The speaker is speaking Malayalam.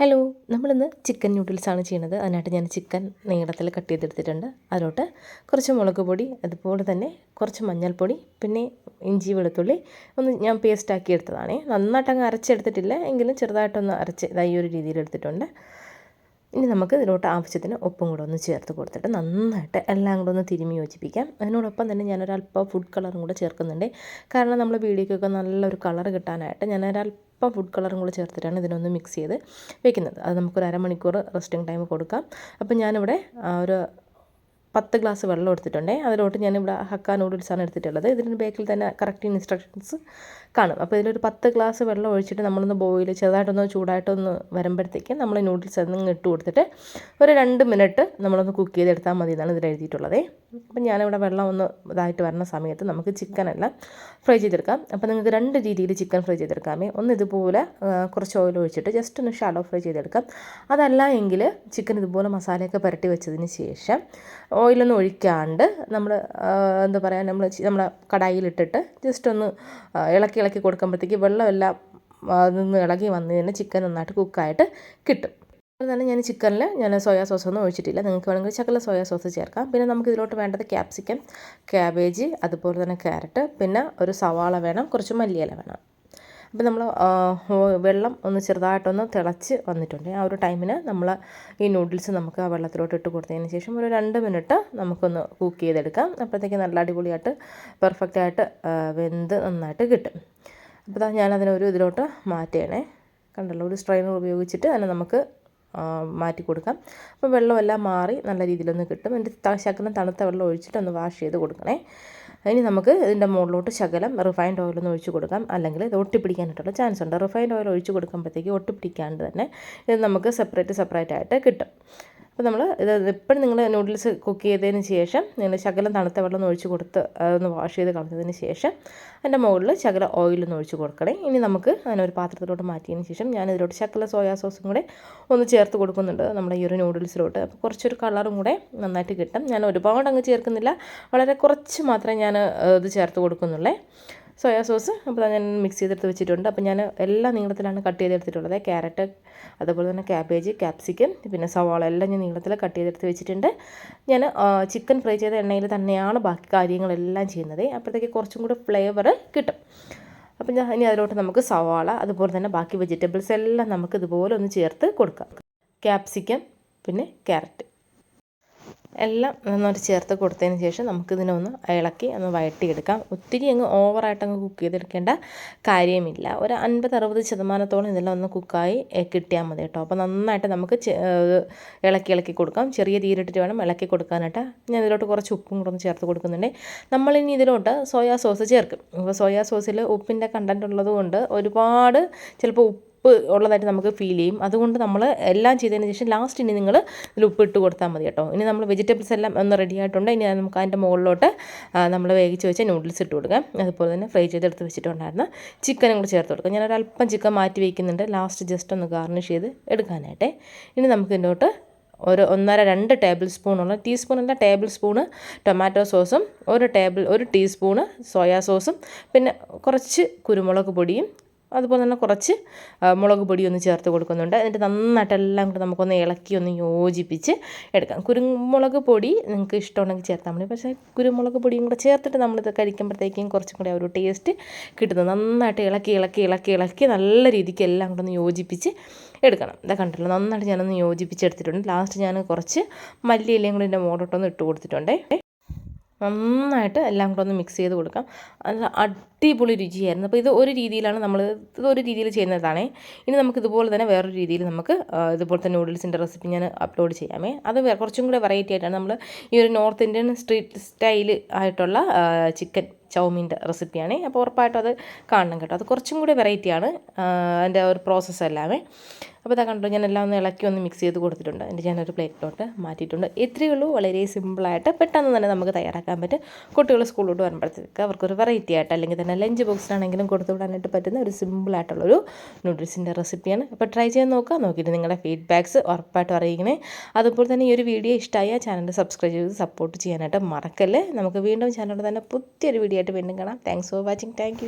ഹലോ നമ്മളിന്ന് ചിക്കൻ ന്യൂഡിൽസാണ് ചെയ്യുന്നത്. അതിനായിട്ട് ഞാൻ ചിക്കൻ നീളത്തിൽ കട്ട് ചെയ്തെടുത്തിട്ടുണ്ട്. അതിലോട്ട് കുറച്ച് മുളക് പൊടി അതുപോലെ തന്നെ കുറച്ച് മഞ്ഞൾപ്പൊടി പിന്നെ ഇഞ്ചി വെളുത്തുള്ളി. ഒന്ന് ഞാൻ പേസ്റ്റ് ആക്കി എടുത്തതാണേ. നന്നായിട്ട് അങ്ങ് അരച്ചെടുത്തിട്ടില്ല എങ്കിലും ചെറുതായിട്ടൊന്ന് അരച്ച് ഇതായി ഒരു രീതിയിൽ എടുത്തിട്ടുണ്ട്. ഇനി നമുക്ക് ഇതിലോട്ട് ആവശ്യത്തിന് ഉപ്പും കൂടെ ഒന്ന് ചേർത്ത് കൊടുത്തിട്ട് നന്നായിട്ട് എല്ലാം കൂടെ ഒന്ന് തിരുമി യോജിപ്പിക്കാം. അതിനോടൊപ്പം തന്നെ ഞാനൊരല്പം ഫുഡ് കളറും കൂടെ ചേർക്കുന്നുണ്ട്. കാരണം നമ്മൾ വീഡിയോക്കൊക്കെ നല്ലൊരു കളർ കിട്ടാനായിട്ട് ഞാനൊരല്പം ഫുഡ് കളറും കൂടെ ചേർത്തിട്ടാണ് ഇതിനൊന്ന് മിക്സ് ചെയ്ത് വെക്കുന്നത്. അത് നമുക്കൊരു അരമണിക്കൂർ റെസ്റ്റിംഗ് ടൈം കൊടുക്കാം. അപ്പം ഞാനിവിടെ ഒരു പത്ത് ഗ്ലാസ് വെള്ളം എടുത്തിട്ടുണ്ട്. അതിലോട്ട് ഞാനിവിടെ ഹക്ക നൂഡിൽസാണ് എടുത്തിട്ടുള്ളത്. ഇതിന്റെ ബേക്കിൽ തന്നെ കറക്റ്റ് ഇൻസ്ട്രക്ഷൻസ് കാണും. അപ്പോൾ ഇതിലൊരു പത്ത് ഗ്ലാസ് വെള്ളം ഒഴിച്ചിട്ട് നമ്മളൊന്ന് ബോയിൽ ചെറുതായിട്ടൊന്ന് ചൂടായിട്ടൊന്ന് വരുമ്പോഴത്തേക്ക് നമ്മൾ നൂഡിൽസ് ഒന്ന് ഇട്ട് കൊടുത്തിട്ട് ഒരു രണ്ട് മിനിറ്റ് നമ്മളൊന്ന് കുക്ക് ചെയ്തെടുത്താൽ മതി എന്നാണ് ഇതിൽ എഴുതിയിട്ടുള്ളത്. അപ്പം ഞാനിവിടെ വെള്ളം ഒന്ന് ഇതായിട്ട് വരുന്ന സമയത്ത് നമുക്ക് ചിക്കനെല്ലാം ഫ്രൈ ചെയ്തെടുക്കാം. അപ്പോൾ നിങ്ങൾക്ക് രണ്ട് രീതിയിൽ ചിക്കൻ ഫ്രൈ ചെയ്തെടുക്കാമേ. ഒന്ന് ഇതുപോലെ കുറച്ച് ഓയിൽ ഒഴിച്ചിട്ട് ജസ്റ്റ് ഒന്ന് ഷാലോ ഫ്രൈ ചെയ്തെടുക്കാം. അതല്ല എങ്കിൽ ചിക്കൻ ഇതുപോലെ മസാലയൊക്കെ പുരട്ടി വെച്ചതിന് ശേഷം ഓയിലൊന്നും ഒഴിക്കാണ്ട് നമ്മൾ എന്താ പറയുക നമ്മൾ നമ്മളെ കടായിലിട്ടിട്ട് ജസ്റ്റ് ഒന്ന് ഇളക്കി ഇളക്കി കൊടുക്കുമ്പോഴത്തേക്ക് വെള്ളമെല്ലാം നിന്ന് ഇളകി വന്ന് തന്നെ ചിക്കൻ നന്നായിട്ട് കുക്കായിട്ട് കിട്ടും. അതുപോലെ ഞാൻ ചിക്കനിൽ ഞാൻ സോയാ സോസ് ഒന്നും ഒഴിച്ചിട്ടില്ല. നിങ്ങൾക്ക് വേണമെങ്കിൽ ചക്കല സോയാ സോസ് ചേർക്കാം. പിന്നെ നമുക്ക് ഇതിലോട്ട് വേണ്ടത് ക്യാപ്സിക്കം ക്യാബേജ് അതുപോലെ തന്നെ ക്യാരറ്റ് പിന്നെ ഒരു സവാള വേണം കുറച്ച് മല്ലിയില വേണം. അപ്പോൾ നമ്മൾ വെള്ളം ഒന്ന് ചെറുതായിട്ടൊന്ന് തിളച്ച് വന്നിട്ടുണ്ട്. ആ ഒരു ടൈമിന് നമ്മൾ ഈ നൂഡിൽസ് നമുക്ക് ആ വെള്ളത്തിലോട്ട് ഇട്ട് കൊടുത്തതിന് ശേഷം ഒരു രണ്ട് മിനിറ്റ് നമുക്കൊന്ന് കുക്ക് ചെയ്തെടുക്കാം. അപ്പോഴത്തേക്ക് നല്ല അടിപൊളിയായിട്ട് പെർഫെക്റ്റ് ആയിട്ട് വെന്ത് നന്നായിട്ട് കിട്ടും. അപ്പോൾ ഞാനതിനൊരു ഇതിലോട്ട് മാറ്റുകയാണേ. കണ്ടല്ലോ ഒരു സ്ട്രെയിനർ ഉപയോഗിച്ചിട്ട് അതിനെ നമുക്ക് മാറ്റി കൊടുക്കാം. അപ്പോൾ വെള്ളമെല്ലാം മാറി നല്ല രീതിയിലൊന്ന് കിട്ടും. എന്റെ ശകലം തണുത്ത വെള്ളം ഒഴിച്ചിട്ട് ഒന്ന് വാഷ് ചെയ്ത് കൊടുക്കണേ. ഇനി നമുക്ക് ഇതിന്റെ മുകളിലോട്ട് ശകലം റിഫൈൻഡ് ഓയിലൊന്ന് ഒഴിച്ച് കൊടുക്കാം. അല്ലെങ്കിൽ ഇത് ഒട്ടിപ്പിടിക്കാനായിട്ടുള്ള ചാൻസ് ഉണ്ട്. റിഫൈൻഡ് ഓയിൽ ഒഴിച്ച് കൊടുക്കുമ്പോഴത്തേക്ക് ഒട്ടിപ്പിടിക്കാണ്ട് തന്നെ ഇത് നമുക്ക് സെപ്പറേറ്റ് സെപ്പറേറ്റ് ആയിട്ട് കിട്ടും. അപ്പോൾ നമ്മൾ ഇത് എപ്പോഴും നിങ്ങൾ നൂഡിൽസ് കുക്ക് ചെയ്തതിന് ശേഷം നിങ്ങൾ ശകലം തണുത്ത വെള്ളം ഒഴിച്ച് കൊടുത്ത് അതൊന്ന് വാഷ് ചെയ്ത് കളഞ്ഞതിന് ശേഷം അതിന്റെ മുകളിൽ ശകല ഓയിലൊന്ന് ഒഴിച്ച് കൊടുക്കണേ. ഇനി നമുക്ക് അതിനൊരു പാത്രത്തിലോട്ട് മാറ്റിയതിന് ശേഷം ഞാൻ ഇതിലോട്ട് ശകല സോയാ സോസും കൂടെ ഒന്ന് ചേർത്ത് കൊടുക്കുന്നുണ്ട് നമ്മുടെ ഈ ഒരു നൂഡിൽസിലോട്ട് അപ്പോൾ കുറച്ചൊരു കളറും കൂടെ നന്നായിട്ട് കിട്ടും. ഞാൻ ഒരുപാട് അങ്ങ് ചേർക്കുന്നില്ല. വളരെ കുറച്ച് മാത്രമേ ഞാൻ ഇത് ചേർത്ത് കൊടുക്കുന്നുള്ളേ. സോയാ സോസ് അപ്പോൾ ഞാൻ മിക്സ് ചെയ്തെടുത്ത് വെച്ചിട്ടുണ്ട്. അപ്പോൾ ഞാൻ എല്ലാ നീളത്തിലാണ് കട്ട് ചെയ്തെടുത്തിട്ടുള്ളത്. ക്യാരറ്റ് അതുപോലെ തന്നെ ക്യാബേജ് ക്യാപ്സിക്കം പിന്നെ സവാള എല്ലാം ഞാൻ നീളത്തിൽ കട്ട് ചെയ്തെടുത്ത് വെച്ചിട്ടുണ്ട്. ഞാൻ ചിക്കൻ ഫ്രൈ ചെയ്ത എണ്ണയിൽ തന്നെയാണ് ബാക്കി കാര്യങ്ങളെല്ലാം ചെയ്യുന്നത്. അപ്പോഴത്തേക്ക് കുറച്ചും കൂടി ഫ്ലേവർ കിട്ടും. അപ്പം ഞാൻ ഇനി അതിലോട്ട് നമുക്ക് സവാള അതുപോലെ തന്നെ ബാക്കി വെജിറ്റബിൾസ് എല്ലാം നമുക്ക് ഇതുപോലെ ഒന്ന് ചേർത്ത് കൊടുക്കാം. ക്യാപ്സിക്കം പിന്നെ ക്യാരറ്റ് എല്ലാം നന്നായിട്ട് ചേർത്ത് കൊടുത്തതിന് ശേഷം നമുക്കിതിനെ ഒന്ന് ഇളക്കി ഒന്ന് വഴട്ടിയെടുക്കാം ഒത്തിരി അങ്ങ് ഓവറായിട്ട് അങ്ങ് കുക്ക് ചെയ്തെടുക്കേണ്ട കാര്യമില്ല. ഒരു അൻപത് അറുപത് ശതമാനത്തോളം ഇതെല്ലാം ഒന്ന് കുക്കായി കിട്ടിയാൽ മതി കേട്ടോ. അപ്പോൾ നന്നായിട്ട് നമുക്ക് ഇളക്കി ഇളക്കി കൊടുക്കാം. ചെറിയ തീരിട്ടിട്ട് വേണം ഇളക്കി കൊടുക്കാനായിട്ട്. ഞാൻ ഇതിലോട്ട് കുറച്ച് ഉപ്പും കൂടെ ഒന്ന് ചേർത്ത് കൊടുക്കുന്നുണ്ട്. നമ്മളിനി ഇതിലോട്ട് സോയാ സോസ് ചേർക്കും. അപ്പോൾ സോയാ സോസിൽ ഉപ്പിന്റെ കണ്ടന്റ് ഉള്ളത് കൊണ്ട് ഒരുപാട് ചിലപ്പോൾ ഉപ്പ് ഉപ്പ് ഉള്ളതായിട്ട് നമുക്ക് ഫീൽ ചെയ്യും. അതുകൊണ്ട് നമ്മൾ എല്ലാം ചെയ്തതിന് ശേഷം ലാസ്റ്റ് ഇനി നിങ്ങൾ ഇതിൽ ഉപ്പ് ഇട്ട് കൊടുത്താൽ മതി കേട്ടോ. ഇനി നമ്മൾ വെജിറ്റബിൾസ് എല്ലാം ഒന്ന് റെഡി ആയിട്ടുണ്ട്. ഇനി നമുക്ക് അതിന്റെ മുകളിലോട്ട് നമ്മൾ വേവിച്ച് വെച്ച നൂഡിൽസ് ഇട്ട് കൊടുക്കാം. അതുപോലെ തന്നെ ഫ്രൈ ചെയ്തെടുത്ത് വെച്ചിട്ടുണ്ടായിരുന്ന ചിക്കനും കൂടി ചേർത്ത് കൊടുക്കാം. ഞാനൊരു അല്പം ചിക്കൻ മാറ്റി വയ്ക്കുന്നുണ്ട് ലാസ്റ്റ് ജസ്റ്റ് ഒന്ന് ഗാർണിഷ് ചെയ്ത് എടുക്കാനായിട്ട്. ഇനി നമുക്ക് ഇതിലോട്ട് ഒരു ഒന്നര രണ്ട് ടേബിൾ സ്പൂണുള്ള ടീസ്പൂണല്ല ടേബിൾ സ്പൂണ് ടൊമാറ്റോ സോസും ഒരു ടേബിൾ ഒരു ടീസ്പൂണ് സോയാ സോസും പിന്നെ കുറച്ച് കുരുമുളക് പൊടിയും അതുപോലെ തന്നെ കുറച്ച് മുളക് പൊടി ഒന്ന് ചേർത്ത് കൊടുക്കുന്നുണ്ട്. എന്നിട്ട് നന്നായിട്ട് എല്ലാം കൂടെ നമുക്കൊന്ന് ഇളക്കി ഒന്ന് യോജിപ്പിച്ച് എടുക്കാം. കുരുമുളക് പൊടി നിങ്ങൾക്ക് ഇഷ്ടമുണ്ടെങ്കിൽ ചേർത്താൽ മതി. പക്ഷേ കുരുമുളക് പൊടിയും കൂടെ ചേർത്തിട്ട് നമ്മളിത് കഴിക്കുമ്പോഴത്തേക്കും കുറച്ചും കൂടെ ഒരു ടേസ്റ്റ് കിട്ടുന്നത് നന്നായിട്ട് ഇളക്കി ഇളക്കി ഇളക്കി ഇളക്കി നല്ല രീതിക്ക് എല്ലാം കൂടെ ഒന്ന് യോജിപ്പിച്ച് എടുക്കണം. ഇതാ കണ്ടല്ലോ? നന്നായിട്ട് ഞാനൊന്ന് യോജിപ്പിച്ചെടുത്തിട്ടുണ്ട് ലാസ്റ്റ് ഞാൻ കുറച്ച് മല്ലിയിലയും കൂടി എന്റെ മോടോട്ടൊന്ന് ഇട്ട് കൊടുത്തിട്ടുണ്ട്. നന്നായിട്ട് എല്ലാം കൂടെ ഒന്ന് മിക്സ് ചെയ്ത് കൊടുക്കാം. നല്ല അടിപൊളി രുചിയായിരുന്നു. അപ്പോൾ ഇത് ഒരു രീതിയിലാണ് നമ്മൾ ഇത് ഒരു രീതിയിൽ ചെയ്യുന്നതാണേ. ഇനി നമുക്ക് ഇതുപോലെ തന്നെ വേറൊരു രീതിയിൽ നമുക്ക് ഇതുപോലത്തെ നൂഡിൽസിന്റെ റെസിപ്പി ഞാൻ അപ്ലോഡ് ചെയ്യാമേ. അത് കുറച്ചും കൂടെ വെറൈറ്റി ആയിട്ടാണ് നമ്മൾ ഈ ഒരു നോർത്ത് ഇന്ത്യൻ സ്ട്രീറ്റ് സ്റ്റൈൽ ആയിട്ടുള്ള ചിക്കൻ ചൗമീന്റെ റെസിപ്പിയാണ്. അപ്പോൾ ഉറപ്പായിട്ടും അത് കാണണം കേട്ടോ. അത് കുറച്ചും കൂടി വെറൈറ്റിയാണ് അതിന്റെ ഒരു പ്രോസസ്സ് എല്ലാമേ. അപ്പോൾ ഇതാ കണ്ടോ ഞാൻ എല്ലാം ഒന്ന് ഇളക്കി ഒന്ന് മിക്സ് ചെയ്ത് കൊടുത്തിട്ടുണ്ട്. എന്റെ ഞാനൊരു പ്ലേറ്റിലോട്ട് മാറ്റിയിട്ടുണ്ട്. ഇത്രയേ ഉള്ളൂ. വളരെ സിമ്പിളായിട്ട് പെട്ടെന്ന് തന്നെ നമുക്ക് തയ്യാറാക്കാൻ പറ്റും. കുട്ടികൾ സ്കൂളിലോട്ട് വരുമ്പോഴത്തേക്ക് അവർക്കൊരു വെറൈറ്റി ആയിട്ട് അല്ലെങ്കിൽ തന്നെ ലഞ്ച് ബോക്സിനാണെങ്കിലും കൊടുത്തു വിടാനായിട്ട് പറ്റുന്ന ഒരു സിമ്പിളായിട്ടുള്ളൊരു നൂഡിൽസിന്റെ റെസിപ്പിയാണ് അപ്പോൾ ട്രൈ ചെയ്ത് നോക്കുക. നോക്കിയിട്ട് നിങ്ങളുടെ ഫീഡ്ബാക്ക്സ് ഉറപ്പായിട്ട് അറിയിക്കണേ. അതുപോലെ തന്നെ ഈ ഒരു വീഡിയോ ഇഷ്ടമായ ചാനൽ സബ്സ്ക്രൈബ് ചെയ്ത് സപ്പോർട്ട് ചെയ്യാനായിട്ട് മറക്കല്ലേ. നമുക്ക് വീണ്ടും ചാനലിൽ തന്നെ പുതിയൊരു വീഡിയോ ആയിട്ട് വീണ്ടും കാണാം. Thanks for watching thank